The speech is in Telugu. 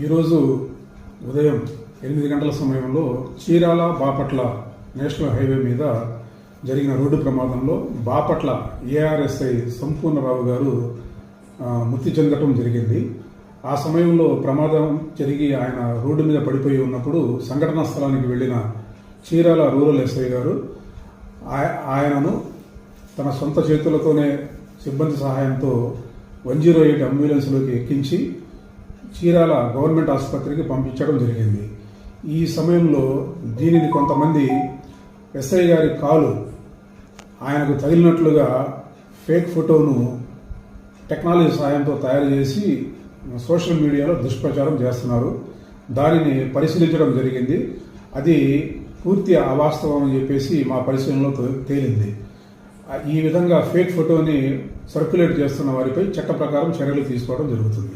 ఈరోజు ఉదయం ఎనిమిది గంటల సమయంలో చీరాల బాపట్ల నేషనల్ హైవే మీద జరిగిన రోడ్డు ప్రమాదంలో బాపట్ల ఏఆర్ఎస్ఐ సంపూర్ణరావు గారు మృతి చెందటం జరిగింది. ఆ సమయంలో ప్రమాదం జరిగి ఆయన రోడ్డు మీద పడిపోయి ఉన్నప్పుడు సంఘటనా స్థలానికి వెళ్ళిన చీరాల రూరల్ ఎస్ఐ గారు ఆయనను తన సొంత చేతులతోనే సిబ్బంది సహాయంతో వన్ జీరో ఎయిట్ అంబులెన్స్లోకి ఎక్కించి చీరాల గవర్నమెంట్ ఆసుపత్రికి పంపించడం జరిగింది. ఈ సమయంలో దీనిని కొంతమంది ఎస్ఐ గారి కాలు ఆయనకు తగిలినట్లుగా ఫేక్ ఫోటోను టెక్నాలజీ సాయంతో తయారు చేసి సోషల్ మీడియాలో దుష్ప్రచారం చేస్తున్నారు. దానిని పరిశీలించడం జరిగింది. అది పూర్తి అవాస్తవం అని చెప్పేసి మా పరిశీలనలో తే- తేలింది. ఈ విధంగా ఫేక్ ఫోటోని సర్క్యులేట్ చేస్తున్న వారిపై చట్ట ప్రకారం చర్యలు తీసుకోవడం జరుగుతుంది.